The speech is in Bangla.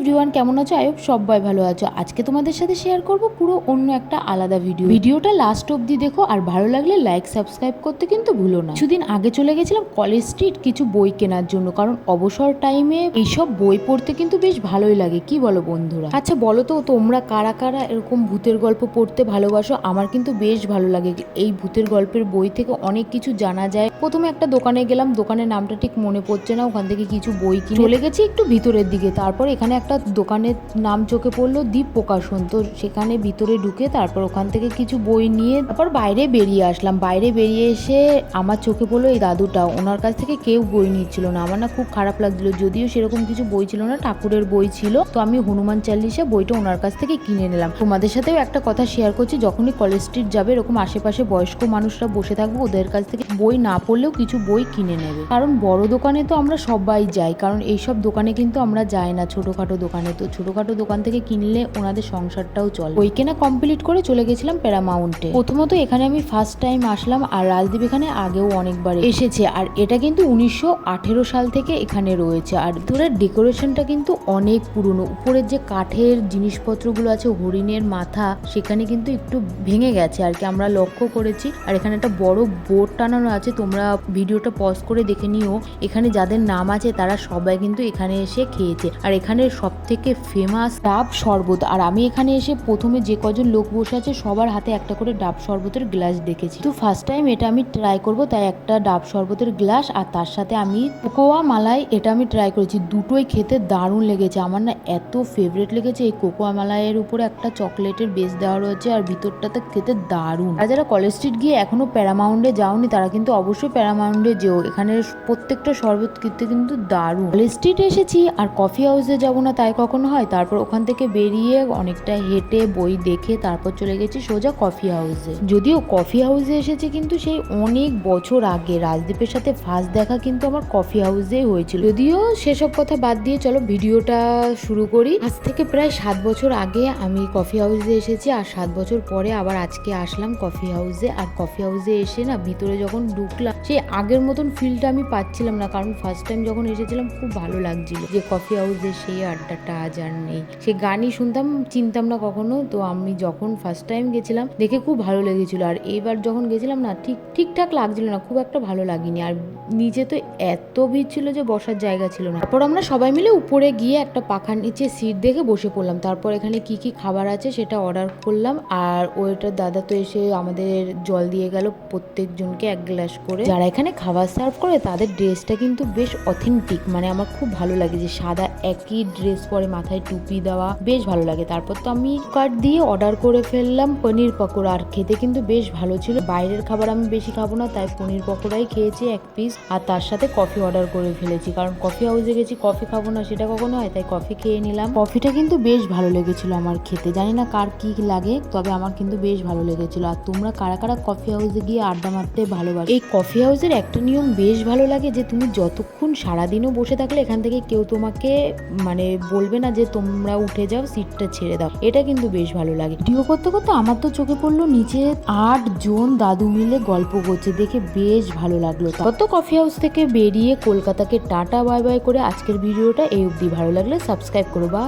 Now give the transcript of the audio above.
এভরিওয়ান কেমন আছো? আয়ব সবাই ভালো আছো। আজকে তোমাদের সাথে শেয়ার করব পুরো অন্য একটা আলাদা ভিডিও ভিডিওটা লাস্ট অবধি দেখো, আর ভালো লাগলে লাইক সাবস্ক্রাইব করতে কিন্তু ভুলো না। কিছুদিন আগে চলে গেছিলাম কলেজ স্ট্রিট কিছু বই কেনার জন্য, কারণ অবসর টাইমে এইসব বই পড়তে কিন্তু বেশ ভালোই লাগে। কি বলো বন্ধুরা? আচ্ছা বলো তো, তোমরা কারা কারা এরকম ভূতের গল্প পড়তে ভালোবাসো? আমার কিন্তু বেশ ভালো লাগে। এই ভূতের গল্পের বই থেকে অনেক কিছু জানা যায়। প্রথমে একটা দোকানে গেলাম, দোকানের নামটা ঠিক মনে পড়ছে না, ওখান থেকে কিছু বই কিনে চলে গেছি একটু ভিতরের দিকে। তারপর এখানে একটা দোকানের নাম চোখে পড়ল দীপ প্রকাশন। তো সেখানে ভিতরে ঢুকে তারপর ওখান থেকে কিছু বই নিয়ে তারপর বাইরে বেরিয়ে আসলাম। বাইরে বেরিয়ে এসে আমার চোখে পড়ল এই দাদুটা। ওনার কাছ থেকে কেউ বই নিচ্ছিল না। আমার না খুব খারাপ লাগছিল, যদিও সেরকম কিছু বই ছিল না, ঠাকুরের বই ছিল। তো আমি হনুমান চাল্লিশে বইটা ওনার কাছ থেকে কিনে নিলাম। তোমাদের সাথেও একটা কথা শেয়ার করছি, যখনই কলেজ স্ট্রিট যাবে, এরকম আশেপাশে বয়স্ক মানুষরা বসে থাকবে, ওদের কাছ থেকে বই না পড়লেও কিছু বই কিনে নেবে। কারণ বড় দোকানে তো আমরা সবাই যাই, কারণ এইসব দোকানে কিন্তু আমরা যাই না, ছোটখাটো দোকানে তো। ছোটখাটো দোকান থেকে কিনলে ওনাদের সংসারটাও চলে। বই কেনা কমপ্লিট করে চলে গেছিলাম প্যারামাউন্টে প্রথমত এখানে আমি ফার্স্ট টাইম আসলাম আর রাজদীপ এখানে আগেও অনেকবার এসেছে। আর এটা কিন্তু উনিশশো আঠেরো সাল থেকে এখানে রয়েছে। আর ভিতরের ডেকোরেশনটা কিন্তু অনেক পুরনো। উপরের যে কাঠের জিনিসপত্রগুলো আছে, হরিণের মাথা, সেখানে কিন্তু একটু ভেঙে গেছে। আর কি আমরা লক্ষ্য করেছি। আর এখানে একটা বড় বোর্ড টানানো আছে, তোমরা ভিডিওটা পজ করে দেখে নিও। এখানে যাদের নাম আছে, তারা সবাই কিন্তু এখানে এসে খেয়েছে। আর এখানে সব থেকে ফেমাস ডাব শরবত। আর আমি এখানে এসে প্রথমে যে কজন লোক বসে আছে, সবার হাতে একটা করে ডাব শরবতের গ্লাস দেখেছি। তো ফার্স্ট টাইম এটা আমি ট্রাই করব, তাই একটা ডাব শরবতের গ্লাস আর তার সাথে আমি কোকোয়া মালাই, এটা আমি ট্রাই করেছি। দুটোই খেতে দারুণ লেগেছে। আমার না এত ফেভারিট লেগেছে। এই কোকোয়া মালাইয়ের উপরে একটা চকলেটের বেস দেওয়া রয়েছে, আর ভিতরটাতে খেতে দারুণ। আর যারা কলেজ স্ট্রিট গিয়ে এখনও প্যারামাউন্ডে যাওনি, তারা কিন্তু অবশ্যই প্যারামাউন্ডে যেও এখানে প্রত্যেকটা শরবত খেতে কিন্তু দারুণ। কলেজ স্ট্রিটে এসেছি আর কফি হাউসে যাব না তাই কখনো হয়। তারপর ওখান থেকে বেরিয়ে অনেকটা হেঁটে বই দেখে তারপর চলে গেছি সোজা কফি হাউসে যদিও কফি হাউসে এসেছে কিন্তু সেই অনেক বছর আগে। রাজদীপের সাথে ফার্স্ট দেখা কিন্তু আমার কফি হাউসেই হয়েছিল। যদিও সেসব কথা বাদ দিয়ে চলো ভিডিওটা শুরু করি। আজ থেকে প্রায় সাত বছর আগে আমি কফি হাউসে এসেছি আর সাত বছর পরে আবার আজকে আসলাম কফি হাউসে আর কফি হাউসে এসে না ভিতরে যখন ঢুকলাম সেই আগের মতন ফিলটা আমি পাচ্ছিলাম না। কারণ ফার্স্ট টাইম যখন এসেছিলাম, খুব ভালো লাগছিল যে কফি হাউসে সেই আড্ডাটা আজ আর নেই। সে গানই শুনতাম, চিনতাম না কখনো। তো আমি যখন ফার্স্ট টাইম গেছিলাম, দেখে খুব ভালো লেগেছিল। আর এবার যখন গেছিলাম না, ঠিক, ঠিকঠাক লাগছিল না, খুব একটা ভালো লাগেনি। আর নিচে তো এত ভিড় ছিল যে বসার জায়গা ছিল না। তারপর আমরা সবাই মিলে উপরে গিয়ে একটা পাখার নিচে সিট দেখে বসে পড়লাম। তারপর এখানে কি কি খাবার আছে সেটা অর্ডার করলাম। আর ওয়েটার দাদা তো এসে আমাদের জল দিয়ে গেল। প্রত্যেকজনকে এক গ্লাস করে যারা এখানে খাবার সার্ভ করে, তাদের ড্রেসটা কিন্তু বেশ অথেন্টিক মানে আমার খুব ভালো লাগে যে সাদা একই ড্রেস পরে মাথায় টুপি দেওয়া, বেশ ভালো লাগে। তারপর তো আমি কার্ড দিয়ে অর্ডার করে ফেললাম পনির পকোড়া। আর খেতে কিন্তু বেশ ভালো ছিল। বাইরের খাবার আমি বেশি খাব না, তাই পনির পকোড়াই খেয়েছি এক পিস আর তার সাথে কফি অর্ডার করে ফেলেছি। কারণ কফি হাউসে গেছি কফি খাব না, সেটা কখনো হয়, তাই কফি খেয়ে নিলাম। কফিটা কিন্তু বেশ ভালো লেগেছিল আমার খেতে। জানি না কার কি লাগে, তবে আমার কিন্তু বেশ ভালো লেগেছিল। আর তোমরা কারা কারা কফি হাউসে গিয়ে আড্ডা মারতে ভালোবাসো? এই কফি হাউসের একটা নিয়ম বেশ ভালো লাগে যে তুমি যতক্ষণ সারাদিনও বসে থাকলে এখান থেকে কেউ তোমাকে মানে বলবে না যে তোমরা উঠে যাও, সিটটা ছেড়ে দাও। এটা কিন্তু বেশ ভালো লাগে। ভিডিও করতে করতে আমার তো চোখে পড়ল নিচে আট জন দাদু মিলে গল্প করছে। দেখে বেশ ভালো লাগল। কত কফি হাউস থেকে বেরিয়ে কলকাতাকে টাটা বাই বাই করে আজকের ভিডিওটা এই অবধি। ভালো লাগলে সাবস্ক্রাইব করো। বা